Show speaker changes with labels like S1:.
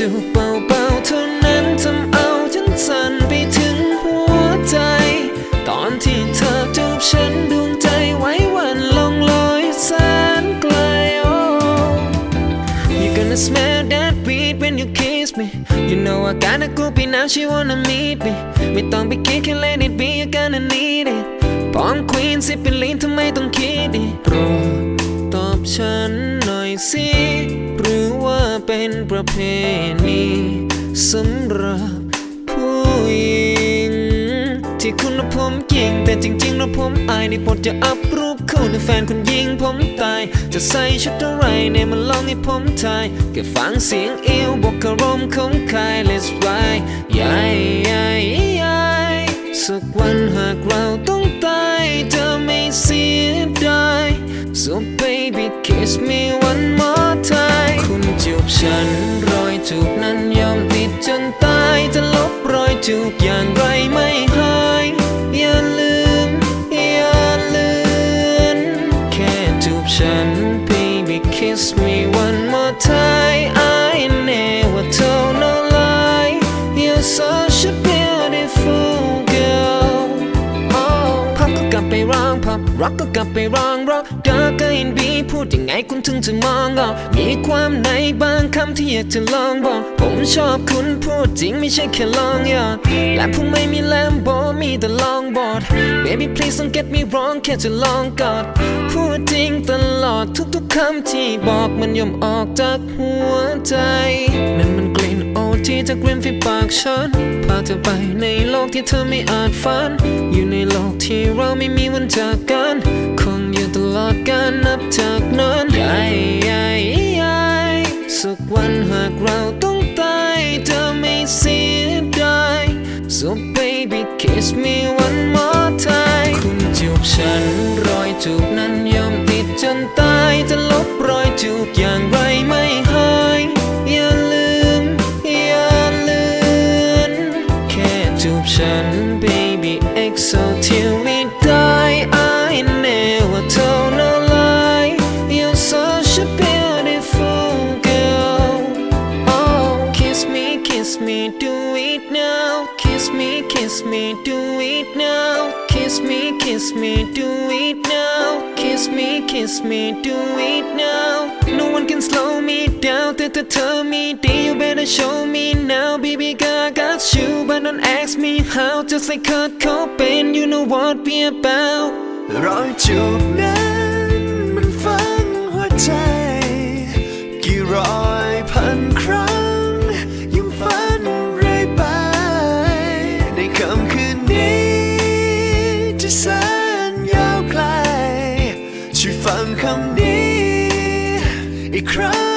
S1: จูบเบาๆเท่านั้นทำเอาฉันสั่นไปถึงหัวใจ ตอนที่เธอจูบฉันดวงใจไว้วันลองลอยแสนไกล oh You gonna smell that weed when you kiss me You know I gotta go be now she wanna meet me ไม่ต้องไปคิดแค่ let it be you gonna need it พร้อม queen สิเป็นลีนทำไมต้องคิดดิโปรดตอบฉันหน่อยสิ เป็นประเพณีสำหรับผู้หญิง ที่คุณและผมยิง แต่จริงๆแล้วผมอายในบทจะอัพรูปคู่ในแฟนคุณยิงผมตาย จะใส่ชุดอะไรในมันลองให้ผมทายแค่ฟังเสียงเอวบอกอารมณ์ของใคร let's ride ยายยายยายสักวันหากเราต้องตายเธอไม่เสียดาย so baby kiss me one จนตายจะลบรอยจูบอย่างไรไม่หายอย่าลืม อย่าลือนแค่จูบฉัน baby kiss me one more time I never told no lie you're such a beautiful girl oh พับก็กลับไปร้องพับร็อกก็กลับไปร้องร็อกดาร์กอินบีพูดยังไง คุณถึงจะมองออกมีความในบางคำที่อยากจะลองบอก ผมชอบคุณพูดจริงไม่ใช่แค่ลองยอกและผมไม่มีแลมโบมีแต่ลองบอด baby please don't get me wrong แค่จะลองกอด พูดจริงตลอดทุกๆคำที่บอกมันยอมออกจากหัวใจ นั่นมันกลิ่นโอที่จากริมฝีปากฉันพาเธอไปในโลกที่เธอไม่อาจฝัน อยู่ในโลกที่เราไม่มีวันจากกันคง ตลอดการนับจากนั้นใหญ่ใหญ่ใหญ่สักวันหากเราต้องตายเธอไม่เสียดาย so baby kiss me kiss me do it now kiss me kiss me do it now kiss me kiss me do it now no one can slow me down แต่ถ้าเธอมีดี you better show me now baby girl I got you but don't ask me how just like Kurt Cobain you know what we about
S2: รอยจูบนั้น ฟังคำนี้อีกครั้ง